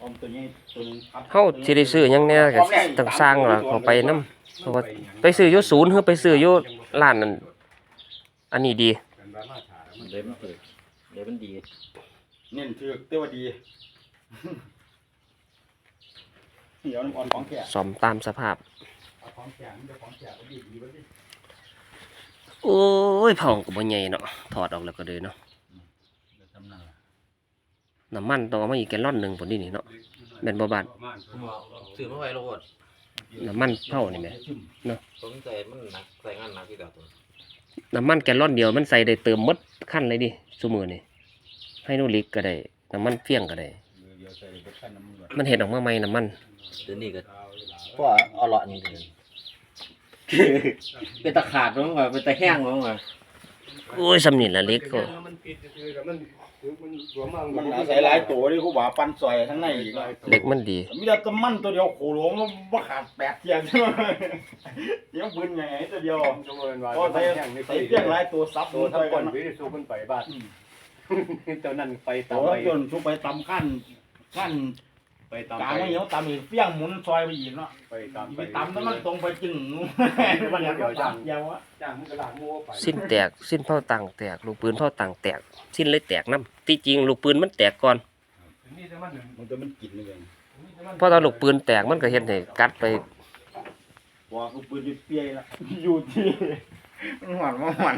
เฮาสิได้ซื้อหยังแหน่ก็ต้องสร้างล่ะเข้าไปนำเพราะว่าไปซื้ออยู่ศูนย์หรือไปซื้ออยู่ร้านนั่นอันนี้ดีเดี๋ยวมันเปิดเดี๋ยวมันดีเน้นถือเต้ว่าดีเดี๋ยวน้ำอ่อนของแก่ซ่อมตามสภาพ เอาของแก่มันจะของแก่ก็ดีดีไว้ดิ โอ้ยผ่องก็บ่ใหญ่เนาะถอดออกแล้วก็เลยเนาะ เดี๋ยวทำหน้า น้ำมันต้องเอามาอีกแกลลอนหนึงพุ่นนี่นี่เนาะแม่นบ่บาดผมเอาซื้อมาไว้โลดน้ำมันเผานี่แหมผมใส่มันหนักใส่งานหนักที่เดียวตัวน้ำมันแกลลอนเดียวมันใส่ได้เติมหมดคันเลยดิซุมื้อนี่ไฮโดรลิกก็ได้น้ำมันเฟี้ยงก็ได้เดี๋ยวใส่ไปขั้นน้ำมันก่อนมันเฮ็ดออกมาใหม่น้ำมันเดี๋ยวนี้ก็ก็เอาเลาะนี่เดือนเป็นตะขาดมั้งวะเป็นตะแห้งมั้งวะ โอ้ยสำนี่ละเล็กก็มันปิดคือกับมันมันหลวมมากมันอาศัยหลายตัวดิคู่บ่าปันซอยทั้งในอีกเล็กมันดีมีแต่ตัวมันตัวเดียวโขหลงมันบ่ขาดแปดเทียนใช่ไหมเดี๋ยวปืนไงตัวเดียวจะเมินว่าก็ใส่ใส่เพียงหลายตัวซับตัวตัวทั้งทั้งก่ก่ออนนวิธีสู้มันไปบ้านเจ้านั่นไปตามตัวไปจนชุบไปตำขั้นขั้น ไปตามกลางไปไม่เหนียวตำอีกเฟี้ยงหมุนซอยไปอีกเนาะไปตามไปตำแล้วมันตรงไปจึงมันยังตำยาวอะจ้างมันกระลาดมัวไปสิ้นแตกสิ้นเผาต่างแตก ลูกปืนเผาต่างแตก สิ้นเลยแตกน้ำที่จริงลูกปืนมันแตกก่อนนี่แต่มันหนึ่งมันจะมันกินนี่เองเพราะตอนลูกปืนแตกมันก็เฮ็ดให้กัดไปว่ากูปืนอยู่เปียละอยู่ที่มันหวานมันหวาน